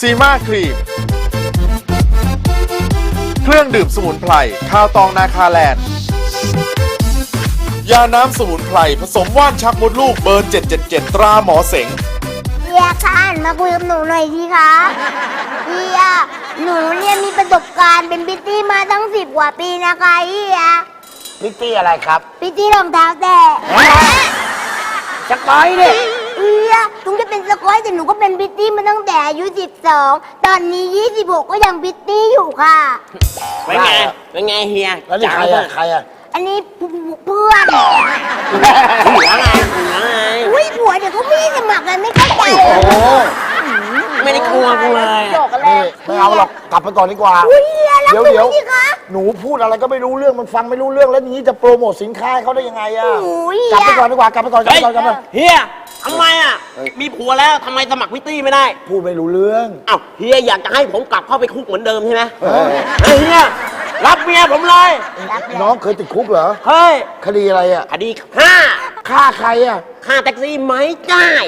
ซีมาครีม เครื่องดื่มสมุนไพรข้าวตองนาคาแลนด์ ยาน้ำสมุนไพรผสมว่านชักมดลูกเบอร์ 777 ตราหมอเสงเฮียคะหันมาคุยกับหนูหน่อยสิคะเฮียหนูเนี่ยมีประสบการณ์เป็นพิตตี้มาตั้งสิบกว่าปีนะคะเฮียพิตตี้อะไรครับ พิตตี้รองเท้าแตะสกอยเนี่ย เฮียถึงจะเป็นสกอยแต่หนูก็เป็นพิตตี้มาตั้งแต่อายุ 12 ตอนนี้ 26 ก็ยังพิตตี้อยู่ค่ะ เป็นไง เป็นไงเฮียแล้วนี่ใครจ๋าอะใครอะอันนี้เพื่อนหัวไงหัวไงอุ้ยผัวเดี๋ยวเขาไม่สมัครกันไม่เข้าใจโอ้โหไม่ได้กลัวกูเลยโยกกันเลนี่ยไม่เอาหรอกกลับไปก่อนดีกว่า อุ้ยเฮียแล้วเดี๋ยวหนูเดี๋ยวสิคะ หนูพูดอะไรก็ไม่รู้เรื่องมันฟังไม่รู้เรื่องแล้วอย่างนี้จะโปรโมทสินค้าให้เขาได้ยังไงอะโอ้ย กลับไปก่อนดีกว่า กลับไปก่อนกลับเฮ้ไปยก่อนกลับไปก่อนเฮีย ทำไมอะ มีผัวแล้วทำไมสมัครพิตตี้ไม่ได้ พูดไม่รู้เรื่อง อ้าวเฮียอยากจะให้ผมกลับเข้าไปคุกเหมือนเดิมใช่ไหมเออ เฮ้ยเฮียรับเมียผมเลยน้องเคยติดคุกเหรอ เฮ้ยคดีอะไรอะคดีฆ่าฆ่าใครอะฆ่าแท็กซี่ไม่จ่าย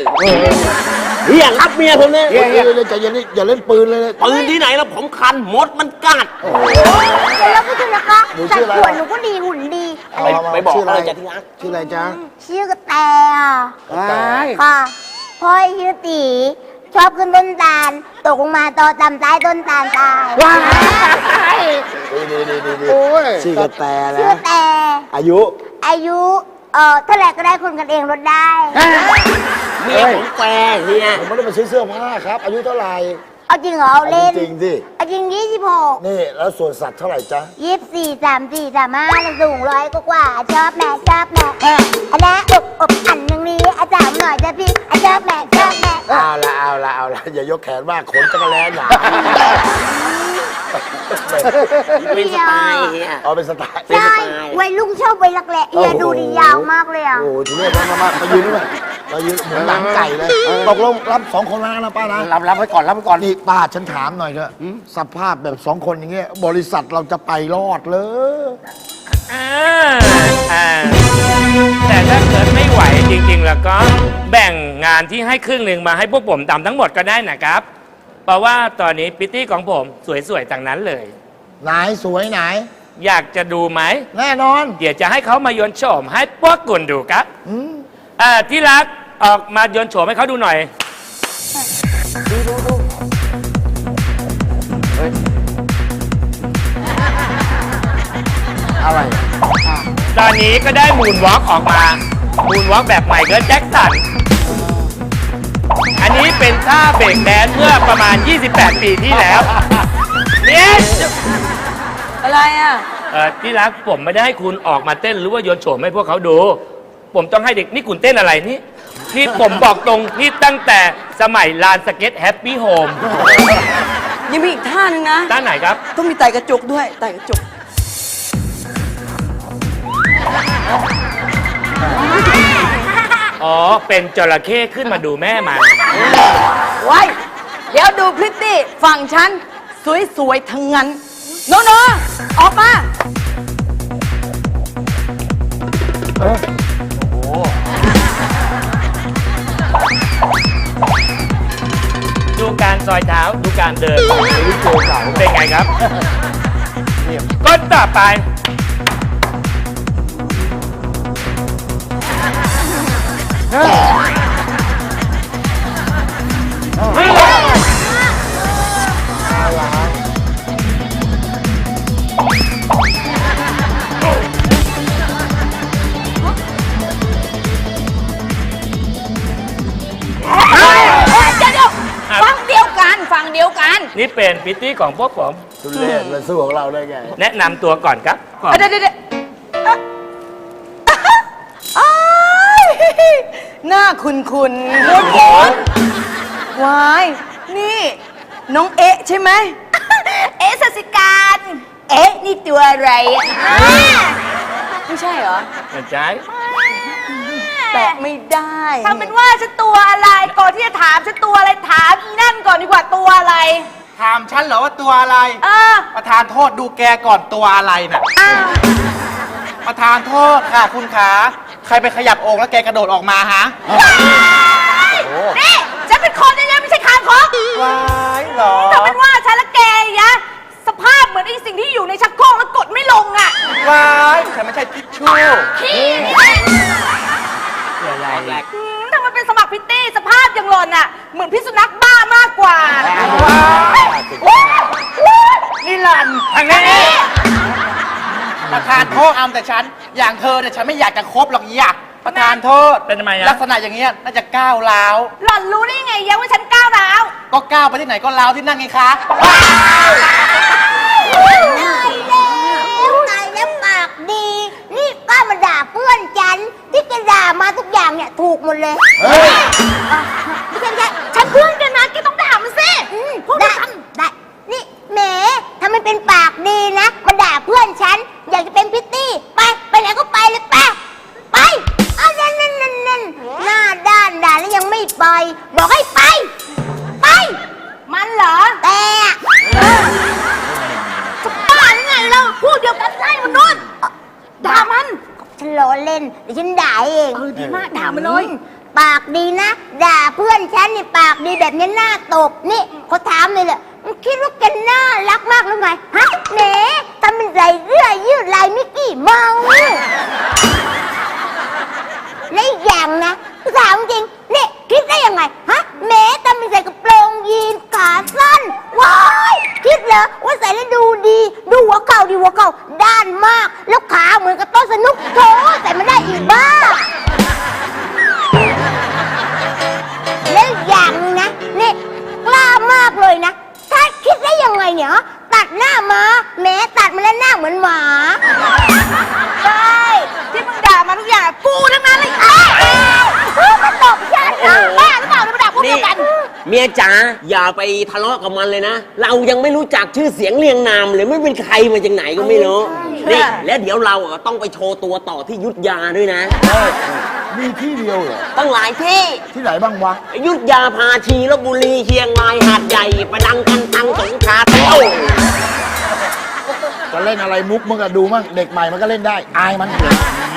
เฮียรับเมียผมเนี่ยเดี๋ยวเดี๋ยวเดี๋ยวใจเย็นนี่อย่าเล่นปืนเลยปืนที่ไหนแล้วผมคันมดมันกัดแล้วก็จะนะคะหนูสัชื่ดออะไรส่วนหนูก็ดีหุ่นดีไปไปบอกชื่ออะไรเขาเลยจ้ะที่รักชื่ออะไรจ๊ะชื่อกระแตอะตายค่ะพ่อชื่อตีชอบขึ้นต้นตาลตกลงมาตอต่ำใต้ต้นตาลตายว้ายดีดีดีดีดีชื่อกระแตชื่อนะแต่ อายุ อายุ เอ่อเท่าไหร่ก็ได้คนกันเองลดได้ เมียผมแฟร์เฮียผมไม่ได้มาซื้อเสื้อผ้าครับ อายุเท่าไหร่เอาจริงเหรอเอาเล่น จริงๆสิเอาจริงยี่สิบหกนี่แล้วส่วนสัตว์เท่าไหร่จ๊ะยี่สิบสี่สามสี่สามห้าสูงร้อยกว่าๆชอบแม่ชอบแม่อันนั้นอกอกอันหนึ่งนี้อาจารย์หน่อยจะพี่อะชอบแม่ชอบแม่เอาละเอาละเอาละอย่ายกแขนมากขนจักรแลหนาเป็นสไตล์เฮีย เอาเป็นสไตล์เป็นใช่สไตล์วัยรุ่นชอบวัยรักแหละเฮียดูดียาวมากเลยอะโอ้โหทีนี้มามามามายืนด้วย มายืนเหมือนหนังไก่เลยตกลงรับสองคนแล้วนะป้านะรับรับไว้ก่อนรับไว้ก่อนนี่ป้าฉันถามหน่อยเถอะสภาพแบบสองคนอย่างเงี้ยบริษัทเราจะไปรอดเลยอ่าอ่าแต่ถ้าเกิดไม่ไหวจริงๆ แล้วก็แบ่งงานที่ให้ครึ่งหนึ่งมาให้พวกผมทำทั้งหมดก็ได้นะครับ เพราะว่าตอนนี้พิตตี้ของผมสวยๆทั้งนั้นเลย ไหนสวยไหน อยากจะดูไหม แน่นอน เดี๋ยวจะให้เขามาโยนโฉมให้พวกคุณดูครับ อืม อ่าที่รัก ออกมาโยนโฉมให้เขาดูหน่อยอะไรตอนนี้ก็ได้มูนวอล์กออกมา มูนวอล์กแบบใหม่เกิร์ลแจ็คสัน อันนี้เป็นท่าเบรกแดนซ์เมื่อประมาณ 28 ปีที่แล้ว เนี่ยอะไรอะ เออที่รักผมไม่ได้ให้คุณออกมาเต้นหรือว่าโยนโฉมให้พวกเขาดู ผมต้องให้เด็กนี่คุณเต้นอะไรนี่ นี่ผมบอกตรงนี่ตั้งแต่สมัยลานสเก็ตแฮปปี้โฮมยังมีอีกท่านึงนะ ด้านไหนครับ ต้องมีไต่กระจกด้วยไต่กระจกอ๋อ เป็นจระเข้ขึ้นมาดูแม่มัน ไว้เดี๋ยวดูพริตตี้ฝั่งฉัน สวยๆ ทั้งนั้นโนโนออกมาดู การซอยเท้าดูการเดินเป็นไงครับก้นต่อไปเดี๋ เป็นพิตตี้ของพวกผม ทุเรศเลยสู้ของเราได้ไง แนะนำตัวก่อนครับก่อนเดี๋ยวเดี๋ยวเดี๋ยวเอ้ยหน้าคุณคุณวาย นี่ น้องเอ๊ะใช่ไหม เอ๊ะสสิการ เอ๊ะ นี่ตัวอะไรอะไม่ใช่เหรอไม่ใช่แตะไม่ได้ทำเป็นว่าฉันตัวอะไร ก่อนที่จะถามฉันตัวอะไรถามอีนั่นก่อนดีกว่าตัวอะไร ถามฉันเหรอว่าตัวอะไร เออประธานโทษดูแกก่อนตัวอะไรน่ะ อ้าวประธานโทษค่ะคุณขา ใครไปขยับโอ่งแล้วแกกระโดดออกมาฮะนี่ฉันเป็นคนนะเนี่ยไม่ใช่คางคกว้ายเหรอทำเป็นว่าฉันและแกยะสภาพเหมือนไอ้สิ่งที่อยู่ในชักโครกแล้วกดไม่ลงอะว้ายฉันไม่ใช่ทิชชู่ขี้อะไร อืมทำไมเป็นสมัครพิตตี้ส ภาพอย่างหล่อนอะ เหมือนพิษสุนัขบ้ามากกว่านี่หลันทางนี้ประธานโทษอามแต่ฉัน อย่างเธอเนี่ยฉันไม่อยากจะคบหรอกอยากประธานโทษเป็นทำไมอะลักษณะอย่างเงี้ยน่าจะก้าวร้าวหล่อนรู้ได้ยังไงยะว่าฉันก้าวร้าว ก็ก้าวไปที่ไหนก็ร้าวที่นั่นไงคะตายแล้วตายแล้วปากดี นี่กล้ามาด่าเพื่อนฉันที่แกด่ามาทุกอย่างเนี่ยถูกหมดเลย นี่ปากดีแบบนี้หน้าตบนี่เขาถามเลยแหละมึงคิดว่าแกน่ารักมากหรือไงฮะแหมทำเป็นใส่เสื้อยยืดลายมิกกี้เมาส์และอีกอย่างนะถามจริงนี่คิดได้ยังไงฮะแหมทำเป็นใส่กระโปรงยีนขาสั้นว้ายคิดเหรอว่าใส่แล้วดูดี ดูหัวเข่าดีหัวเข่าด้านมาก แล้วขาเหมือนกับโต๊ะสนุกโถใส่ไม่ได้อีกบ้า เนี่ยฮะตัดหน้ามาแม้ตัดมาแล้วหน้าเหมือนหมาใช่ที่มึงด่ามาทุกอย่างกูทั้งนั้นเลยอ้าวมันตบฉันนะบ้าหรือเปล่าเนี่ยมาด่าพวกเดียวกัน เมียจ๋าอย่าไปทะเลาะกับมันเลยนะ เรายังไม่รู้จักชื่อเสียงเรียงนามเลยไม่เป็นใครมาจากไหนก็ไม่รู้ใช่นี่ และเดี๋ยวเราอะต้องไปโชว์ตัวต่อที่ยุทธยาด้วยนะ มีที่เดียวเหรอ ตั้งหลายที่ที่ไหนบ้างวะ อยุทธยาพาชีลบบุรีเชียงรายหาดใหญ่ประดังกันตังสงขลาโอ้จะเล่นอะไรมุกมึงอะดูมั้งเด็กใหม่มันก็เล่นได้ อายมัน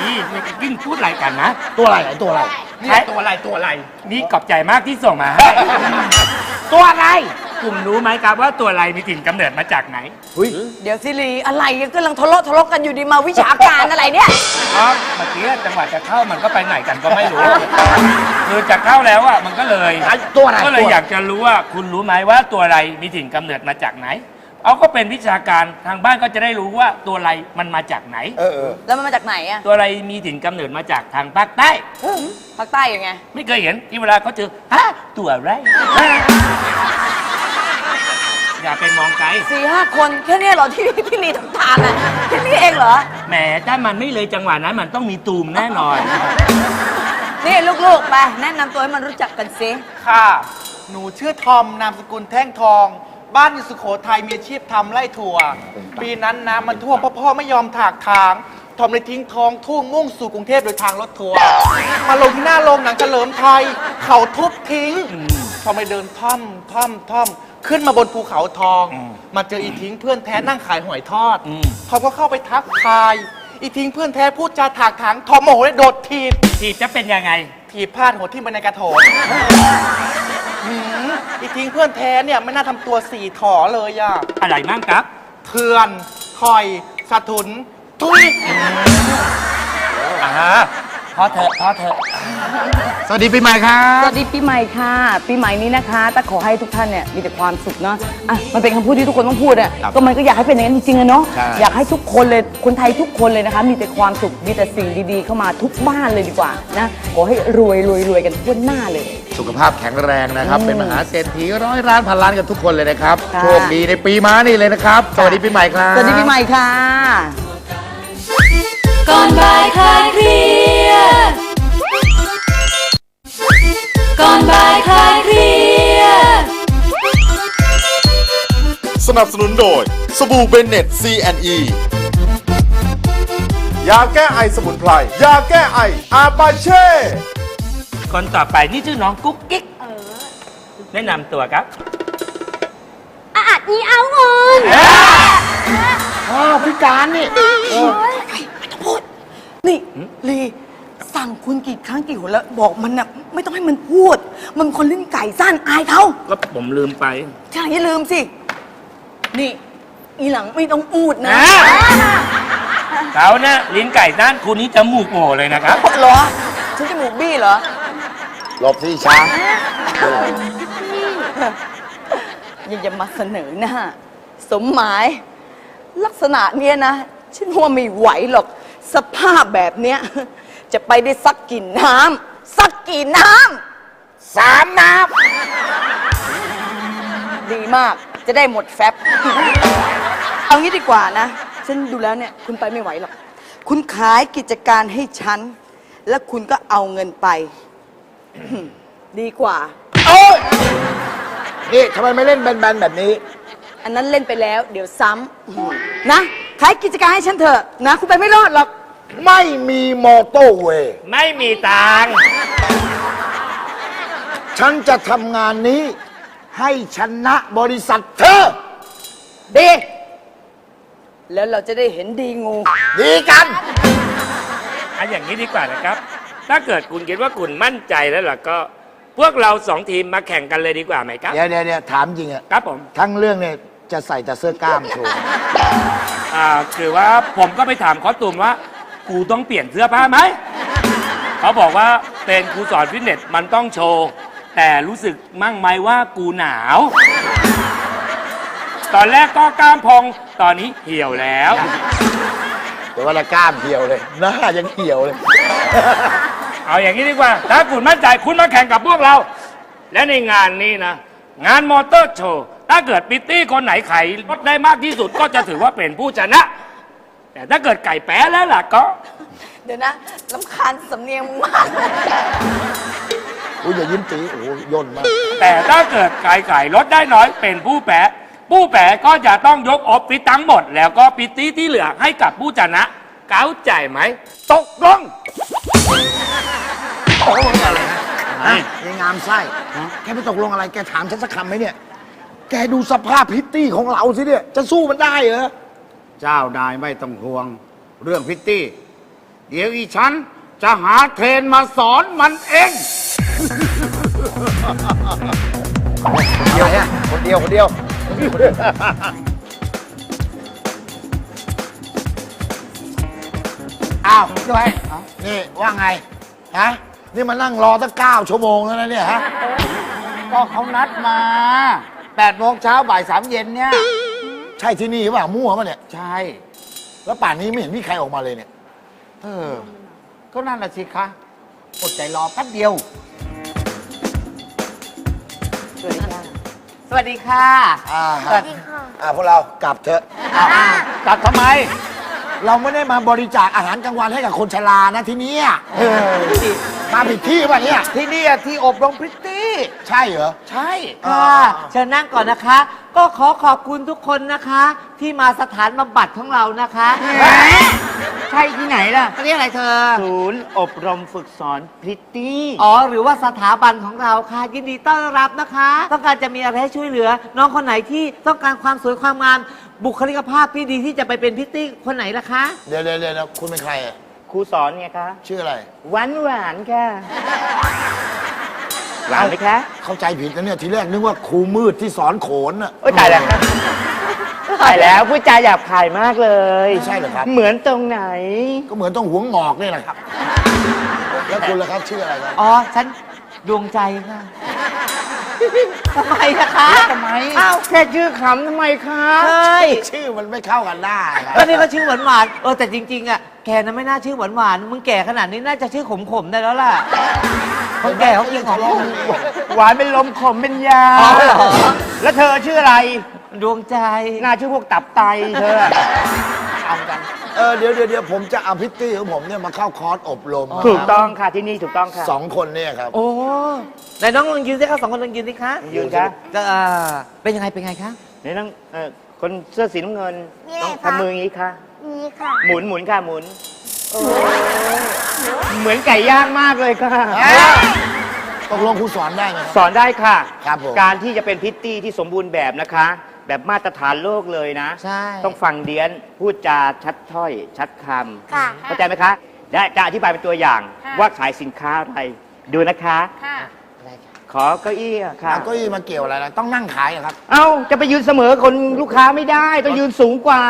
นี่ไม่ยิ่งพูดอะไรกันนะตัวอะไรไอ้ตัวอะไร นี่ตัวอะไรตัวอะไร นี่ขอบใจมากที่ส่งมาให้ ตัวอะไร คุณรู้ไหมครับว่าตัวอะไรมีถิ่นกำเนิดมาจากไหนเดี๋ยวสิรีอะไรกำลังทะเลาะทะเลาะกันอยู่ดีมาวิชาการอะไรเนี่ย อ๋อเมื่อกี้จังหวะจะเข้ามันก็ไปไหนกันก็ไม่รู้ คือจะเข้าแล้วอะมันก็เลยไอ้ตัวอะไรก็เลยตัว อยากจะรู้ว่าคุณรู้ไหมว่าตัวอะไรมีถิ่นกำเนิดมาจากไหน เอาก็เป็นวิชาการทางบ้านก็จะได้รู้ว่าตัวอะไรมันมาจากไหน เออเออแล้วมันมาจากไหนอะตัวอะไรมีถิ่นกำเนิดมาจากทางภาคใต้ ภาคใต้ยังไง ไม่เคยเห็นที่เวลาเขาเจอฮะตัวอะไร อย่าไปมองไกลสี่ห้าคนแค่เนี้ยเหรอที่ที่รีทำทานอะแค่นี้เองเหรอ แหมถ้ามันไม่เลยจังหวะนั้นมันต้องมีตูมแน่นอน นี่ลูกๆไปแนะนำตัวให้มันรู้จักกันสิค่ะ หนูชื่อทอม นามสกุลแท่งทอง บ้านอยู่สุโขทัย มีอาชีพทำไร่ถั่ว ปีนั้นน้ำมันท่วมเพราะพ่อไม่ยอมถากทาง ทอมเลยทิ้งทองทุ่งมุ่งสู่กรุงเทพโดยทางรถทัวร์ มาลงที่หน้าโรงหนังเฉลิมไทย เขาทุบทิ้ง ทอมเลยเดินท่อมท่อมท่อม ขึ้นมาบนภูเขาทองอืมมาเจออีทิ้งเพื่อนแท้นั่งขายหอยทอดอืมทอมก็เข้าไปทักทาย อีทิ้งเพื่อนแท้พูดจาถากถางทอมโมโหเลยโดดถีบที่จะเป็นยังไง ถีบพลาดหัวทิ่มไปในกระโถนหืมอีทิ้งเพื่อนแท้เนี่ยไม่น่าทำตัวสี่ถอเลยอะอะไรมั่งครับ เถื่อนคอยสะทุนทุย อ่า พอเถอะพอเถอะสวัสดีปีใหม่ครับสวัสดีปีใหม่ค่ะ ปีใหม่นี้นะคะแต่ขอให้ทุกท่านเนี่ยมีแต่ความสุขเนาะอะมันเป็นคำพูดที่ทุกคนต้องพูดอะครับก็มันก็อยากให้เป็นอย่างนั้นจริงๆอะเนาะใช่ อยากให้ทุกคนเลยคนไทยทุกคนเลยนะคะ มีแต่ความสุขมีแต่สิ่งดีๆ เข้ามาทุกบ้านเลยดีกว่านะขอให้รวยรวยรวยกันทั่วหน้าเลย สุขภาพแข็งแรงนะครับ เป็นมหาเศรษฐีร้อยล้านพันล้านกันทุกคนเลยนะครับ ค่ะ โชคดีในปีม้านี่เลยนะครับ สวัสดีปีใหม่ครับ สวัสดีปีใหม่ค่ะ ก่อนบ่ายคลายเครียด ก่อนบ่ายคลายเครียด สนับสนุนโดย สบู่เบนเน็ต C&E ยาแก้ไอสมุนไพร ยาแก้ไอ อาปาเช่ คนต่อไปนี่ชื่อน้องกุ๊กกิ๊กแนะนำตัวครับอาจมีเอาเงินอ้าวพิการนี่นี่ลี สั่งคุณกี่ครั้งกี่หนแล้วบอกมันนะไม่ต้องให้มันพูด มันคนลิ้นไก่สั้นอายเขาก็ผมลืมไป ใช่อย่าลืมสิ นี่ อีหลังไม่ต้องพูดนะเขานะ ลิ้นไก่ด้านคุณนี้จมูกโง่เลยนะครับ เหรอฉันจมูกบี้เหรอ หลบที่ช้างยังจะมาเสนอหน้าสมหมาย ลักษณะเนี้ยนะ ฉันว่าไม่ไหวหรอก สภาพแบบเนี้ย จะไปได้สักกี่น้ำสักกี่น้ำสามน้ำดีมาก จะได้หมดแฟบ เอางี้ดีกว่านะ ฉันดูแล้วเนี่ย คุณไปไม่ไหวหรอก คุณขายกิจการให้ฉัน แล้วคุณก็เอาเงินไป ดีกว่านี่ทำไมไม่เล่นแบนๆแบบนี้ อันนั้นเล่นไปแล้ว เดี๋ยวซ้ำนะ ขายกิจการให้ฉันเถอะนะ คุณไปไม่รอดหรอก ไม่มีมอเตอร์เวย์ ไม่มีตังค์ฉันจะทำงานนี้ ให้ชนะบริษัทเธอ ดี แล้วเราจะได้เห็นดีงู ดีกัน อันอย่างนี้ดีกว่านะครับ ถ้าเกิดคุณคิดว่าคุณมั่นใจแล้วล่ะก็ พวกเราสองทีมมาแข่งกันเลยดีกว่าไหมครับ เดี๋ยวเดี๋ยวเดี๋ยวถามจริงอะครับผมทั้งเรื่องเนี่ยจะใส่แต่เสื้อกล้ามโชว์ อ่าคือว่าผมก็ไปถามคอสตูมว่า กูต้องเปลี่ยนเสื้อผ้าไหม เขาบอกว่าเป็นครูสอนฟิตเนสมันต้องโชว์ แต่รู้สึกมั่งไหมว่ากูหนาว ตอนแรกก็กล้ามพอง ตอนนี้เหี่ยวแล้ว แต่ว่าละกล้ามเหี่ยวเลย หน้ายังเหี่ยวเลย เอาอย่างนี้ดีกว่า ถ้าคุณมั่นใจคุณมาแข่งกับพวกเรา และในงานนี้นะ งานมอเตอร์โชว์ ถ้าเกิดปิตตี้คนไหนไขรถได้มากที่สุดก็จะถือว่าเป็นผู้ชนะ แต่ถ้าเกิดไก่แป้แล้วล่ะก็ เดี๋ยวนะลำคาญสำเนียงมึงมากอุ้ยอย่ายิ้มตีโอ้โหย่นมากแต่ถ้าเกิดไก่ไก่ลดได้น้อยเป็นผู้แพ้ผู้แพ้ก็จะต้องยกออฟฟิศทั้งหมด แล้วก็ปิตตี้ที่เหลือให้กับผู้ชนะเก้าใจไหม ตกลงตกลงอะไรนะฮะในงามไส้แกไปตกลงอะไรแกถามฉันสักคำไหมเนี่ย แกดูสภาพพิตตี้ของเราสิเนี่ย จะสู้มันได้เหรอ เจ้านายไม่ต้องห่วง เรื่องพิตตี้ เดี๋ยวอีฉันจะหาเทรนมาสอนมันเอง เดียวเนี่ยคนเดียวคนเดียว อ้าวด้วยนี่ว่าไงฮะนี่มานั่งรอตั้งเก้าชั่วโมงแล้วนะเนี่ยฮะ ก็เขานัดมา8โมงเช้าบ่ายสามเย็นเนี่ยใช่ที่นี่หรือเปล่ามั่วปะเนี่ย ใช่ แล้วป่านนี้ไม่เห็นมีใครออกมาเลยเนี่ย เออ ก็นั่นแหละสิคะอดใจรอแป๊บเดียว สวัสดีค่ะอ่าฮะอ่าพวกเรากลับเถอะกลับทำไม เราไม่ได้มาบริจาคอาหารกลางวันให้กับคนชรานะที่เนี่ย เออ มาผิดที่ป่ะเนี่ย ที่นี่ที่อบรมพริตตี้ ใช่เหรอ ใช่ ค่ะเชิญนั่งก่อนนะคะ ก็ขอขอบคุณทุกคนนะคะ ที่มาสถานบำบัดของเรานะคะ ใช่ที่ไหนล่ะ เรียกอะไรเธอ ศูนย์อบรมฝึกสอนพริตตี้ อ๋อ หรือว่าสถาบันของเราค่ะ ยินดีต้อนรับนะคะ ต้องการจะมีอะไรให้ช่วยเหลือ น้องคนไหนที่ต้องการความสวยความงามบุคลิกภาพที่ดีที่จะไปเป็นพิตตี้คนไหนล่ะคะ เดี๋ยวเดี๋ยวเดี๋ยวคุณเป็นใครอะ ครูสอนไงคะชื่ออะไร หวานหวานๆค่ะหวานไหมคะเข้าใจผิดนะเนี่ยทีแรกนึกว่าครูมืดที่สอนโขนอะ โอ้ยตายแล้วครับตายแล้วพูดจาหยาบคายมากเลยไม่ใช่เหรอครับ เหมือนตรงไหน ก็เหมือนต้องหวงหงอกนี่แหละครับ แล้วคุณล่ะครับชื่ออะไรครับ อ๋อ ฉันดวงใจค่ะ ทำไมนะคะทำไมอ้าวแค่ชื่อขำทำไมคะใช่ชื่อมันไม่เข้ากันหน้าครับก็นี่ก็ชื่อหวานหวานๆเออแต่จริง ๆอะแกน่ะไม่น่าชื่อหวานหวานๆมึงแก่ขนาดนี้น่าจะชื่อขมขมๆได้แล้วล่ะคนแก่เขากินของขม หวานเป็นลมขมเป็นยา อ๋อเหรอ แล้วเธอชื่ออะไร ดวงใจ น่าชื่อพวกตับไตเธอเอากัน เออเดี๋ยวเดี๋ยวเดี๋ยวผมจะเอาพิตตี้ของผมเนี่ยมาเข้าคอร์สอบรมถูกต้องค่ะที่นี่ถูกต้องค่ะสองคนเนี่ยครับ โอ้ไหนน้องลองยืนสิคะสองคนลองยืนสิคะยืนค่ะก็เอ่อเป็นยังไงเป็นไงคะนี่ต้องเอ่อคนเสื้อสีน้ำเงินมีอะไรต้องคะทำมืออย่างนี้ค่ะ นี่ค่ะ หมุนหมุนค่ะหมุนเหมือนไก่ย่างมากเลยค่ะ ตกลงครูสอนได้ไหมสอนได้ค่ะ ครับผม การที่จะเป็นพิตตี้ที่สมบูรณ์แบบนะคะ แบบมาตรฐานโลกเลยนะ ใช่ ต้องฟังเดียนพูดจาชัดถ้อย ชัดคค่ะำเข้าใจไหมคะ และจะอธิบายเป็นตัวอย่างว่าขายสินค้าอะไร ดูนะคะขอเก้าอี้อะค่ะ เอาเก็ยีมาเกี่ยวอะไรล่ะต้องนั่งขายเหรอครับ เอ้า จะไปยืนเสมอคนลูกค้าไม่ได้ ต้องยืนสูงกว่า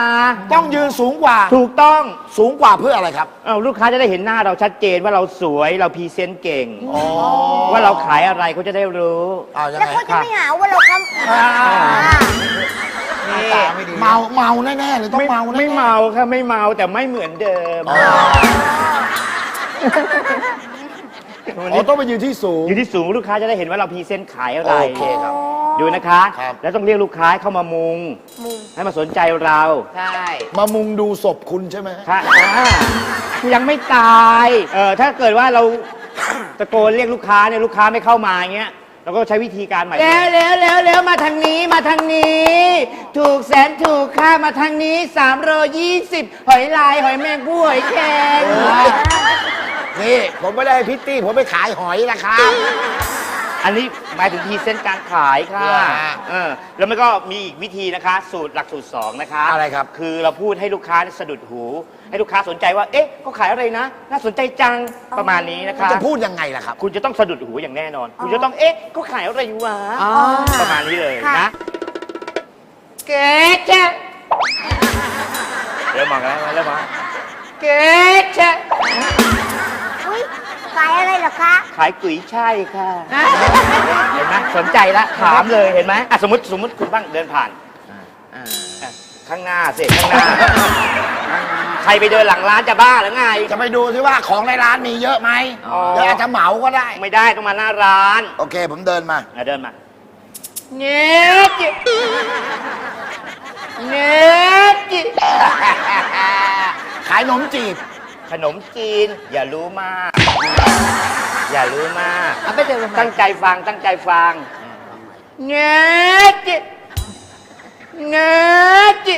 ต้องยืนสูงกว่าถูกต้อง สูงกว่าเพื่ออะไรครับ เอ้าลูกค้าจะได้เห็นหน้าเราชัดเจนว่าเราสวยเราพรีเซนต์เก่งว่าเราขายอะไรเขาจะได้รู้ เอายังแล้วไง เขาจะไม่หาว่าเราทำอ่านี่เมาเมาแน่ๆเลยต้องไม่เมาแน่ๆไม่เมาค่ะไม่เมาแต่ไม่เหมือนเดิมอ๋ออ๋อต้องไปยืนที่สูง อยู่ที่สูงลูกค้าจะได้เห็นว่าเราพรีเซนต์ขายอะไรโอเคครับดูนะคะ ครับ แล้วต้องเรียกลูกค้าให้เข้ามามุง ให้มาสนใจเราใช่มามุงดูศพคุณใช่ไหมค่ะอ่ายังไม่ตายเออถ้าเกิดว่าเราตะโกนเรียกลูกค้าเนี่ยลูกค้าไม่เข้ามาอย่างเงี้ย เราก็ใช้วิธีการใหม่เร็วเร็วเร็วเร็วมาทางนี้มาทางนี้ ถูกแสนถูกค่ามาทางนี้3โล20หอยลายหอยแมงผู้หอยแครง นี่ ผมไม่ได้ให้พิตตี้ ผมไปขายหอยนะครับ อันนี้หมายถึงพรีเซนต์การขายค่ะเหรอฮะเออแล้วมันก็มีอีกวิธีนะคะ สูตรหลักสูตร2นะคะอะไรครับ คือเราพูดให้ลูกค้าสะดุดหู ให้ลูกค้าสนใจว่าเอ๊ะเขาขายอะไรนะ น่าสนใจจังประมาณนี้นะคะ จะพูดยังไงล่ะครับ คุณจะต้องสะดุดหูอย่างแน่นอน คุณจะต้องเอ๊ะเขาขายอะไรวะอ๋อประมาณนี้เลยค่ะนะเก๋จ้ะเริ่มมองแล้วเริ่มมองเก๋จ้ะ เหรอคะ ขายกุ๋ยช่ายค่ะ เห็นไหมสนใจละถามเลยเห็นไหมอะสมมติสมมติคุณบ้างเดินผ่านอะข้างหน้าเสร็จข้างหน้า ใครไปเดินหลังร้านจะบ้าหรือไง จะไปดูซิว่าของในร้านมีเยอะไหมอ๋อ เดี๋ยวอาจจะเหมาก็ได้ ไม่ได้ต้องมาหน้าร้านโอเค ผมเดินมา อะเดินมา เน็ตเน็ตขายขนมจีบข นมจีน อย่ารู้มาก อย่ารู้มาก เอาไปเดินมาตั้งใจฟังตั้งใจฟังเน็ตเน็ต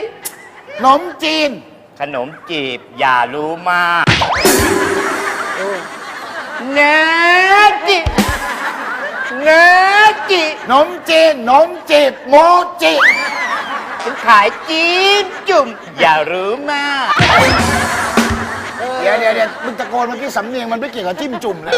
ขนมจีน ขนมจีบ อย่ารู้มากเน็ตเน็ตขนมจีนขนมจีบโมจิฉันขายจีนจุ่ม อย่ารู้มากเดี๋ยวเดี๋ยวเดี๋ยวมึงตะโกนเมื่อกี้สำเนียงมันไม่เกี่ยวกับจิ้มจุ่มเลย